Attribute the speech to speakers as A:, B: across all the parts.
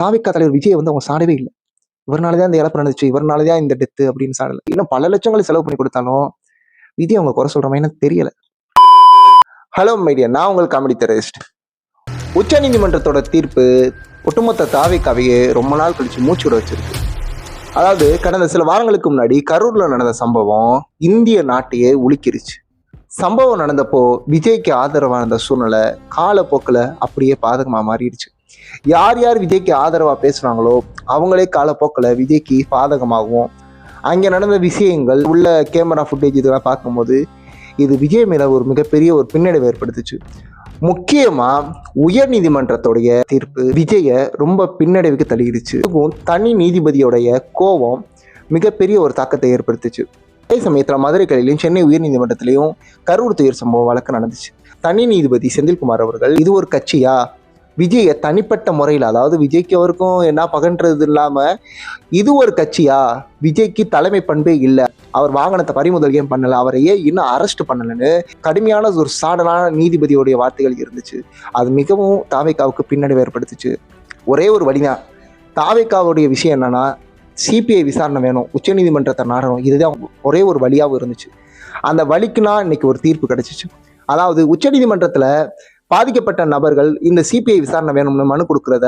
A: தாவிக்கா தலைவர் விஜய் வந்து அவங்க சாடவே இல்லை. இவர்னால தான் இந்த இழப்பு நடந்துச்சு இவர்னால தான் இந்த டெத்து அப்படின்னு சாடல. இன்னும் பல லட்சங்களை செலவு பண்ணி கொடுத்தாலும் விஜய் அவங்க குறை சொல்ற மாதிரி எனக்கு தெரியல. ஹலோ மைடியா நான் உங்கள் காமெடி தெரரிஸ்ட் உச்ச நீதிமன்றத்தோட தீர்ப்பு ஒட்டுமொத்த தாவிக்காவையே ரொம்ப நாள் கழிச்சு மூச்சு விட வச்சிருக்கு. அதாவது கடந்த சில வாரங்களுக்கு முன்னாடி கரூர்ல நடந்த சம்பவம் இந்திய நாட்டையே உலுக்கிருச்சு. சம்பவம் நடந்தப்போ விஜய்க்கு ஆதரவான சூழ்நிலை காலப்போக்கில் அப்படியே பாதகமாக மாறிடுச்சு. யார் யார் விஜய்க்கு ஆதரவாக பேசுகிறாங்களோ அவங்களே காலப்போக்கில் விஜய்க்கு பாதகமாகவும் அங்கே நடந்த விஷயங்கள் உள்ள கேமரா ஃபுட்டேஜ் இதெல்லாம் பார்க்கும்போது இது விஜய் மேலே ஒரு மிகப்பெரிய ஒரு பின்னடைவு ஏற்படுத்துச்சு. முக்கியமாக உயர் நீதிமன்றத்துடைய தீர்ப்பு விஜயை ரொம்ப பின்னடைவுக்கு தள்ளிடுச்சு. தனி நீதிபதியோடைய கோபம் மிகப்பெரிய ஒரு தாக்கத்தை ஏற்படுத்துச்சு. அதே சமயத்தில் மதுரை கலையிலையும் சென்னை உயர்நீதிமன்றத்திலையும் கரூர் துயர் சம்பவம் வழக்கு நடந்துச்சு. தனி நீதிபதி செந்தில்குமார் அவர்கள் இது ஒரு கட்சியா? விஜயை தனிப்பட்ட முறையில் அதாவது விஜய்க்கு அவருக்கும் என்ன பகன்றது இல்லாமல் இது ஒரு கட்சியா? விஜய்க்கு தலைமை பண்பே இல்லை. அவர் வாகனத்தை பறிமுதல் ஏன் பண்ணல? அவரை ஏன் இன்னும் அரெஸ்ட் பண்ணலைன்னு கடுமையான ஒரு சாடலான நீதிபதியோடைய வார்த்தைகள் இருந்துச்சு. அது மிகவும் தாவேக்காவுக்கு பின்னடைவு ஏற்படுத்துச்சு. ஒரே ஒரு வழிதான். தாவேக்காவுடைய விஷயம் என்னன்னா சிபிஐ விசாரணை வேணும். உச்சநீதிமன்றத்தை நாடணும். இதுதான் ஒரே ஒரு வழியாகவும் இருந்துச்சு. அந்த வழிக்குனா இன்னைக்கு ஒரு தீர்ப்பு கிடைச்சிச்சு. அதாவது உச்சநீதிமன்றத்தில் பாதிக்கப்பட்ட நபர்கள் இந்த சிபிஐ விசாரணை வேணும்னு மனு கொடுக்கறத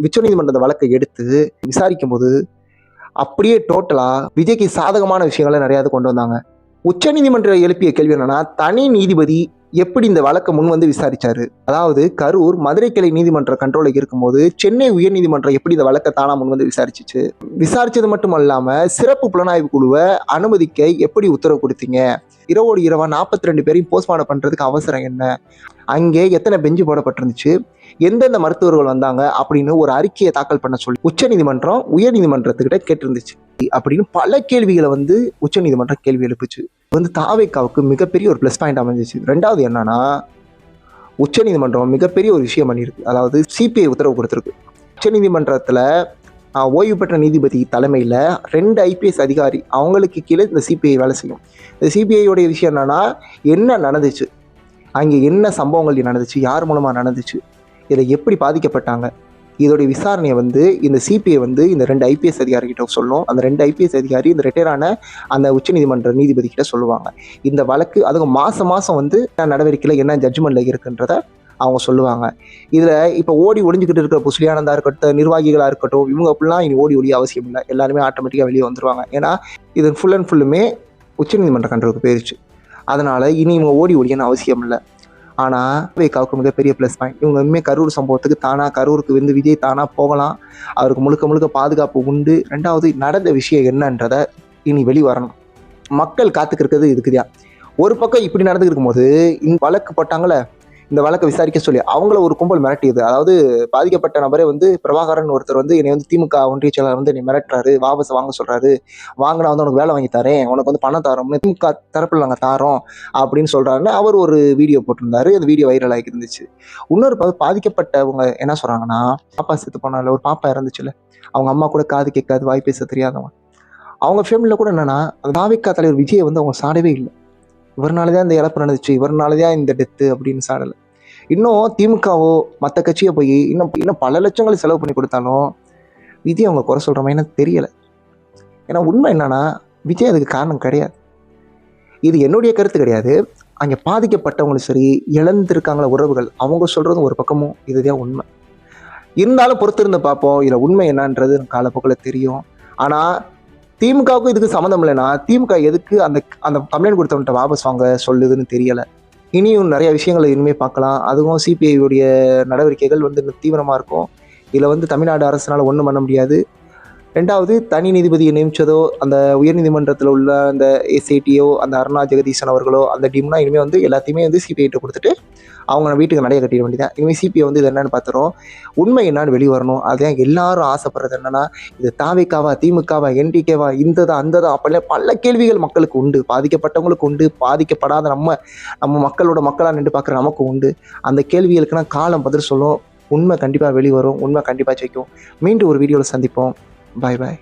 A: உச்சநீதிமன்றத்தை வழக்கை எடுத்து விசாரிக்கும் போது அப்படியே டோட்டலா விஜய்க்கு சாதகமான விஷயங்களை நிறையாவது கொண்டு வந்தாங்க. உச்சநீதிமன்றம் எழுப்பிய கேள்வி என்னன்னா தனி நீதிபதி எப்படி இந்த வழக்கை முன் வந்து விசாரிச்சாரு? அதாவது கரூர் மதுரை கிளை நீதிமன்ற கண்ட்ரோலில் இருக்கும்போது சென்னை உயர்நீதிமன்றம் எப்படி இந்த வழக்கை தானா முன் வந்து விசாரிச்சிச்சு? விசாரிச்சது மட்டும் இல்லாம சிறப்பு புலனாய்வு குழுவை அனுமதிக்க எப்படி உத்தரவு கொடுத்தீங்க? இரவோடு இரவா நாற்பத்தி ரெண்டு பேரையும் போஸ்ட்மார்டம் பண்றதுக்கு அவசரம் என்ன? அங்கே எத்தனை பெஞ்சு போடப்பட்டிருந்துச்சு? எந்தெந்த மருத்துவர்கள் வந்தாங்க? அப்படின்னு ஒரு அறிக்கையை தாக்கல் பண்ண சொல்லி உச்சநீதிமன்றம் உயர்நீதிமன்றத்துக்கிட்ட கேட்டிருந்துச்சு. அப்படின்னு பல கேள்விகளை வந்து உச்சநீதிமன்றம் கேள்வி எழுப்புச்சு. வந்து தாவேக்காவுக்கு மிகப்பெரிய ஒரு ப்ளஸ் பாயிண்ட் அமைஞ்சிச்சு. ரெண்டாவது என்னன்னா உச்சநீதிமன்றம் மிகப்பெரிய ஒரு விஷயம் பண்ணியிருக்கு. அதாவது சிபிஐ உத்தரவு கொடுத்துருக்கு. உச்சநீதிமன்றத்தில் ஓய்வு பெற்ற நீதிபதி தலைமையில் ரெண்டு ஐபிஎஸ் அதிகாரி அவங்களுக்கு கீழே இந்த சிபிஐ வேலை செய்யும். இந்த சிபிஐயோடைய விஷயம் என்னன்னா என்ன நடந்துச்சு? அங்கே என்ன சம்பவங்கள் நடந்துச்சு? யார் மூலமாக நடந்துச்சு? இதில் எப்படி பாதிக்கப்பட்டாங்க? இதோடைய விசாரணையை வந்து இந்த சிபிஐ வந்து இந்த ரெண்டு ஐபிஎஸ் அதிகாரி கிட்ட சொல்லும் அந்த ரெண்டு ஐபிஎஸ் அதிகாரி இந்த ரிட்டையரான அந்த உச்சநீதிமன்ற நீதிபதி கிட்ட சொல்லுவாங்க. இந்த வழக்கு அதுவும் மாதம் மாதம் வந்து என்ன நடவடிக்கையில் என்ன ஜட்ஜ்மெண்ட்டில் இருக்குன்றத அவங்க சொல்லுவாங்க. இதில் இப்போ ஓடி ஒளிஞ்சிக்கிட்டு இருக்கிற புஸ்லியானந்தா இருக்கட்டும் நிர்வாகிகளாக இருக்கட்டும் இவங்க அப்படிலாம் இனி ஓடி ஒளி அவசியம் இல்லை. எல்லாருமே ஆட்டோமேட்டிக்காக வெளியே வந்துருவாங்க. ஏன்னா இது ஃபுல் அண்ட் ஃபுல்லுமே உச்சநீதிமன்ற கண்ட்ரோலுக்கு போயிடுச்சு அதனால் இனி இவங்க ஓடி ஒளியன்னு அவசியம் இல்லை. ஆனால் விவேகாவுக்கு மிகப்பெரிய ப்ளஸ் பாயிண்ட் இவங்க இனிமேல் கரூர் சம்பவத்துக்கு தானாக கரூருக்கு வந்து விஜய் தானாக போகலாம். அவருக்கு முழுக்க முழுக்க பாதுகாப்பு உண்டு. ரெண்டாவது நடந்த விஷயம் என்னன்றதை இனி வெளி வரணும் மக்கள் காத்துக்கிருக்கிறது இதுக்குதான் ஒரு பக்கம் இப்படி நடந்துக்கிருக்கும் இருக்கும்போது இந்த வழக்கு போட்டாங்களே இந்த வழக்கை விசாரிக்க சொல்லி அவங்கள ஒரு கும்பல் மிரட்டியது. அதாவது பாதிக்கப்பட்ட நபரே வந்து பிரபாகரன் ஒருத்தர் வந்து என்னை வந்து திமுக ஒன்றிய செயலாளர் வந்து என்னை மிரட்டுறாரு வாபஸ் வாங்க சொல்றாரு. வாங்கினா வந்து உனக்கு வேலை வாங்கி தரேன். உனக்கு வந்து பணம் தரோம்னு திமுக தரப்பில் நாங்கள் தாரோம் அப்படின்னு சொல்றாருன்னு அவர் ஒரு வீடியோ போட்டிருந்தாரு. அந்த வீடியோ வைரல் ஆகி இருந்துச்சு. இன்னொரு பாதிக்கப்பட்டவங்க என்ன சொல்றாங்கன்னா பாப்பா செத்து போனால ஒரு பாப்பா இறந்துச்சுல. அவங்க அம்மா கூட காது கேட்காது வாய் பேச தெரியாதவன். அவங்க ஃபேமிலியில் கூட என்னன்னா அந்த தாவிக்கா தலைவர் விஜயை வந்து அவங்க சாடவே இல்லை. இவர்னால தான் இந்த இழப்பு நடந்துச்சு இவர்னால தான் இந்த டெத்து அப்படின்னு சாடலை. இன்னும் திமுகவோ மற்ற கட்சியை போய் இன்னும் இன்னும் பல லட்சங்களை செலவு பண்ணி கொடுத்தாலும் விஜய் அவங்க குறை சொல்கிற மாதிரி தெரியலை. ஏன்னா உண்மை என்னன்னா விஜய் அதுக்கு காரணம் கிடையாது. இது என்னுடைய கருத்து கிடையாது. அங்கே பாதிக்கப்பட்டவங்களும் சரி இழந்திருக்காங்கள உறவுகள் அவங்க சொல்கிறதும் ஒரு பக்கமும் இதுதான் உண்மை. இருந்தாலும் பொறுத்திருந்து பார்ப்போம் இதில் உண்மை என்னன்றது காலப்போக்கில் தெரியும். ஆனால் திமுகவுக்கும் இதுக்கு சம்மந்தம் இல்லைன்னா திமுக எதுக்கு அந்த அந்த கம்ப்ளைண்ட் கொடுத்தவன்ட்ட வாபஸ் வாங்க சொல்லுதுன்னு தெரியலை. இனியும் நிறைய விஷயங்களை இனிமேல் பார்க்கலாம். அதுவும் சிபிஐ உடைய நடவடிக்கைகள் வந்து தீவிரமாக இருக்கும். இதில் வந்து தமிழ்நாடு அரசுனால் ஒன்றும் பண்ண முடியாது. ரெண்டாவது தனி நீதிபதியை நியமிச்சதோ அந்த உயர்நீதிமன்றத்தில் உள்ள அந்த எஸ்ஐடியோ அந்த அருணா ஜெகதீசன் அவர்களோ அந்த டீம்னா இனிமேல் வந்து எல்லாத்தையுமே வந்து சிபிஐட்ட கொடுத்துட்டு அவங்க வீட்டுக்கு நடைய கட்டிட வேண்டியதான் இனிமேல் சிபிஐ வந்து இது என்னன்னு பார்த்துறோம் உண்மை என்னன்னு வெளியே வரணும். எல்லாரும் ஆசைப்படுறது என்னன்னா இது தாவிக்காவா திமுகவா என்டிகேவா இந்ததா அந்ததா அப்படிலாம் பல கேள்விகள் மக்களுக்கு உண்டு. பாதிக்கப்பட்டவங்களுக்கு உண்டு. பாதிக்கப்படாத நம்ம நம்ம மக்களோட மக்களாக நின்று பார்க்குற நமக்கு உண்டு. அந்த கேள்விகளுக்குனா காலம் பதில் சொல்லும். உண்மை கண்டிப்பாக வெளிவரும். உண்மை கண்டிப்பாக ஜெயிக்கும். மீண்டும் ஒரு வீடியோவில் சந்திப்போம். பாய் பாய்